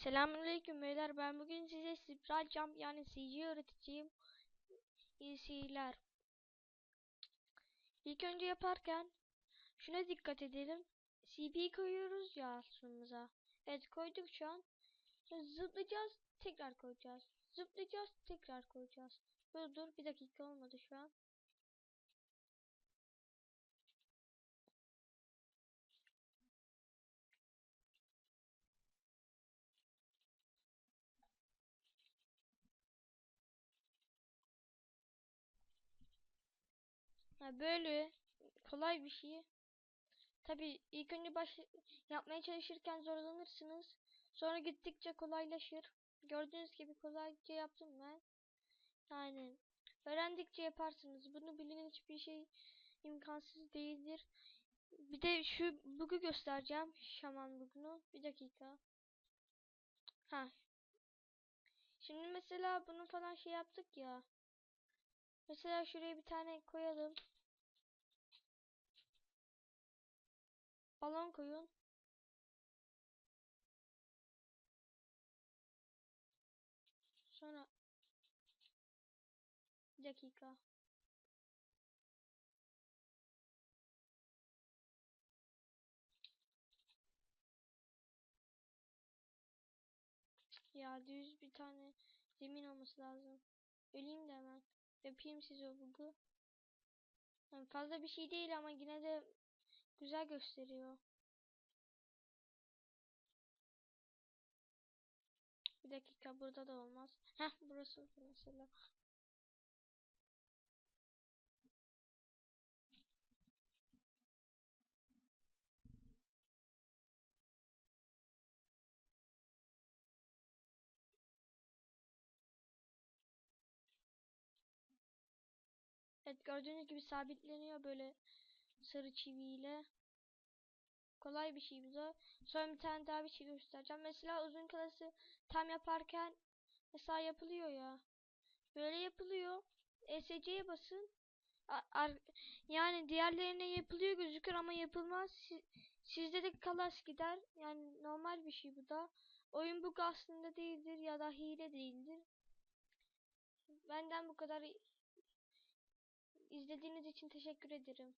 Selamünaleyküm beyler. Ben bugün size spiral jump yani CG öğreteceğim. İyi. İlk önce yaparken şuna dikkat edelim. CP koyuyoruz ya aslımıza. Evet koyduk şu an. Zıplayacağız, tekrar koyacağız. Zıplayacağız, tekrar koyacağız. Dur dur bir dakika olmadı şu an. Böyle kolay bir şey. Tabi ilk önce baş yapmaya çalışırken zorlanırsınız. Sonra gittikçe kolaylaşır. Gördüğünüz gibi kolayca yaptım ben. Yani öğrendikçe yaparsınız. Bunu bilin hiçbir şey imkansız değildir. Bir de şu bug'u göstereceğim. Şaman bug'unu. Bir dakika. Ha. Şimdi mesela bunu falan şey yaptık ya. Mesela şuraya bir tane koyalım. Balon koyun. Sonra bir dakika. Ya düz bir tane zemin olması lazım. Öleyim de hemen. Yapayım size o bugu. Yani fazla bir şey değil ama yine de güzel gösteriyor. Bir dakika burada da olmaz. Heh burası mesela. Evet gördüğünüz gibi sabitleniyor böyle sarı çiviyle. Kolay bir şey bu. Sonra bir tane daha bir şey göstereceğim. Mesela uzun kalası tam yaparken mesela yapılıyor ya. Böyle yapılıyor. ESC'ye basın. Yani diğerlerine yapılıyor gözükür ama yapılmaz. Si sizde de kalas gider. Yani normal bir şey bu da. Oyun bu aslında değildir ya da hile değildir. Benden bu kadar İzlediğiniz için teşekkür ederim.